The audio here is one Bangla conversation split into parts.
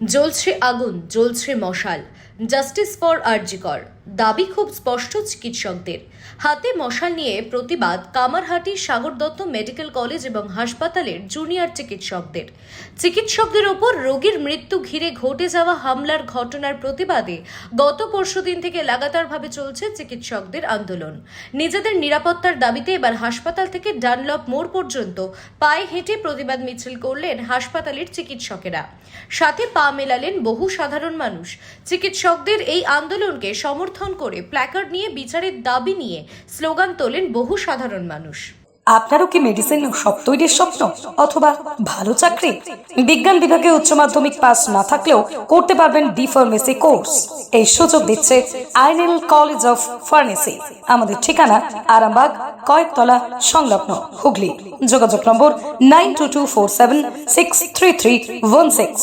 জ্বলছে আগুন জ্বলছে মশাল। জাস্টিস ফর আরজিকর দাবি খুব স্পষ্ট চিকিৎসকদের। হাতে মশাল নিয়ে প্রতিবাদ কামারহাটি সাগর দত্ত মেডিকেল কলেজ এবং হাসপাতালের জুনিয়র চিকিৎসকদের। চিকিৎসকদের ওপর রোগীর মৃত্যু ঘিরে ঘটে যাওয়া হামলার ঘটনার প্রতিবাদে গত পরশুদিন থেকে লাগাতারভাবে চলছে চিকিৎসকদের আন্দোলন। নিজেদের নিরাপত্তার দাবিতে এবার হাসপাতাল থেকে ডানলপ মোড় পর্যন্ত পায়ে হেঁটে প্রতিবাদ মিছিল করলেন হাসপাতালের চিকিৎসকেরা। সাথে পা মেলালেন বহু সাধারণ মানুষ। চিকিৎসকদের এই আন্দোলনকে সমর্থন করে প্ল্যাকার্ড নিয়ে, বিচারের দাবি নিয়ে স্লোগান তোলেন বহু সাধারণ মানুষ। আপনারও কি মেডিসিন সব তৈরির স্বপ্ন? অথবা ভালো চাকরি? বিজ্ঞান বিভাগে উচ্চ মাধ্যমিক পাস না থাকলেও করতে পারবেন ডি ফার্মেসি কোর্স এই সুযোগ দিচ্ছে আইনেল কলেজ অফ ফার্মেসি আমাদের ঠিকানা আরামবাগ, কয়েকতলা, সংলগ্ন হুগলি। যোগাযোগ নম্বর nine two two four seven six three three one six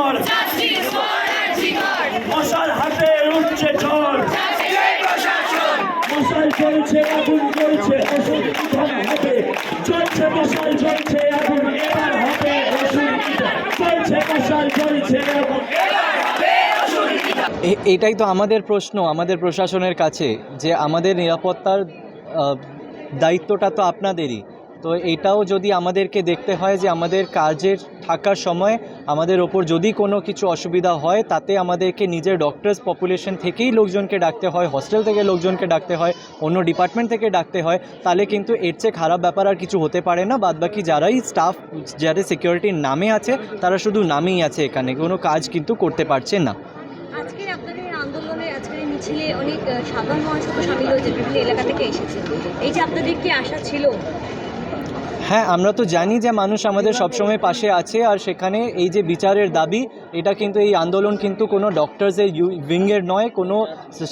এটাই তো আমাদের প্রশ্ন, আমাদের প্রশাসনের কাছে যে আমাদের নিরাপত্তার দায়িত্বটা তো আপনাদেরই। তো এটাও যদি আমাদেরকে দেখতে হয় যে আমাদের কাজের থাকার সময় আমাদের ওপর যদি কোনো কিছু অসুবিধা হয়, তাতে আমাদেরকে নিজের ডক্টরস পপুলেশন থেকেই লোকজনকে ডাকতে হয় হস্টেল থেকে লোকজনকে ডাকতে হয়, অন্য ডিপার্টমেন্ট থেকে ডাকতে হয়, তাহলে কিন্তু এর চেয়ে খারাপ ব্যাপার আর কিছু হতে পারে না। বাদবাকি যারাই স্টাফ যারা সিকিউরিটির নামে আছে, তারা শুধু নামেই আছে এখানে, কোনো কাজ কিন্তু করতে পারছে না। অনেক সাধারণ মানুষও সামিল হয়েছে বিভিন্ন এলাকা থেকে এসেছে। এই যে আপনাদের কি আশা ছিল? হ্যাঁ আমরা তো জানি যে মানুষ আমাদের সবসময় পাশে আছে আর সেখানে এই যে বিচারের দাবি, এটা কিন্তু এই আন্দোলন কিন্তু কোনো ডক্টরসের উইংয়ের নয়, কোনো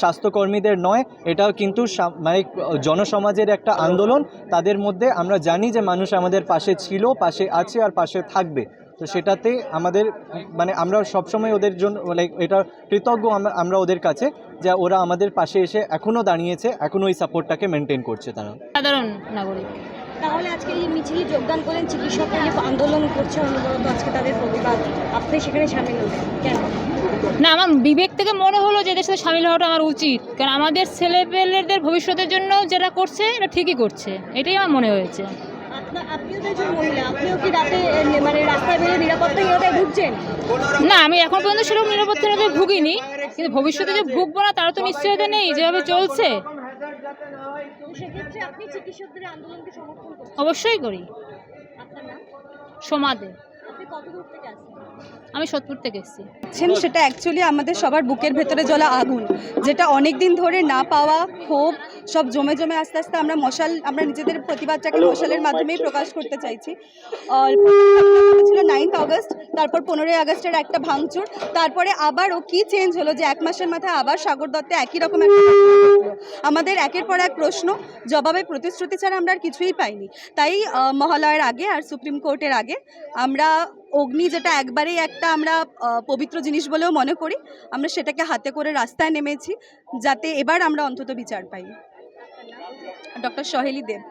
স্বাস্থ্যকর্মীদের নয়। এটা কিন্তু মানে জনসমাজের একটা আন্দোলন। তাদের মধ্যে আমরা জানি যে মানুষ আমাদের পাশে ছিল, পাশে আছে আর পাশে থাকবে। তো সেটাতে আমাদের মানে আমরা সবসময় ওদের জন্য লাইক এটা কৃতজ্ঞ আমরা- আমরা ওদের কাছে যে ওরা আমাদের পাশে এসে এখনও দাঁড়িয়েছে এখনও এই সাপোর্টটাকে মেনটেন করছে তারা। সাধারণ নাগরিক। তাহলে আজকে এই মিছিলে যোগদান করলেন চিকিৎসকরা যে আন্দোলন করছে অনবরত আজকে তাদের প্রতিবাদ। আপনি সেখানে সামিল হলেন কেন? না আমার বিবেক থেকে মনে হলো যে এদের সাথে সামিল হওয়াটা আমার উচিত। কারণ আমাদের ছেলেপেলেদের ভবিষ্যতের জন্য যেটা করছে এটা ঠিকই করছে। এটাই আমার মনে হয়েছে। মানে রাস্তায় বেরিয়ে ভুগছেন? না আমি এখন পর্যন্ত সেরকম নিরাপত্তাতে ভুগিনি কিন্তু ভবিষ্যতে যে ভুগবো না তারও তো নিশ্চয়তা নেই যেভাবে চলছে। অবশ্যই করি। আপনার নাম? সমাদে। আপনি কত দূর থেকে আসছেন? আমি সোদপুর থেকে এসেছি। সেটা অ্যাকচুয়ালি আমাদের সবার বুকের ভেতরে জ্বলা আগুন যেটা অনেক দিন ধরে না পাওয়া ক্ষোভ সব জমে জমে আস্তে আস্তে আমরা মশাল আমরা নিজেদের প্রতিবাদটাকে মশালের মাধ্যমেই প্রকাশ করতে চাইছি। আর ছিল নাইন্থ আগস্ট তারপর পনেরোই আগস্টের একটা ভাঙচুর তারপরে আবারও কি চেঞ্জ হলো যে এক মাসের মাথায় আবার সাগর দত্তে একই রকম একটা আমাদের একের পর এক প্রশ্ন জবাবে প্রতিশ্রুতি ছাড়া আমরা আর কিছুই পাইনি। তাই মহালয়ের আগে আর সুপ্রিম কোর্টের আগে আমরা অগ্নি যেটা একবারেই একটা আমরা পবিত্র জিনিস বলেও মনে করি, আমরা সেটাকে হাতে করে রাস্তায় নেমেছি, যাতে এবার আমরা অন্তত বিচার পাই। ডক্টর সহেলি দেব।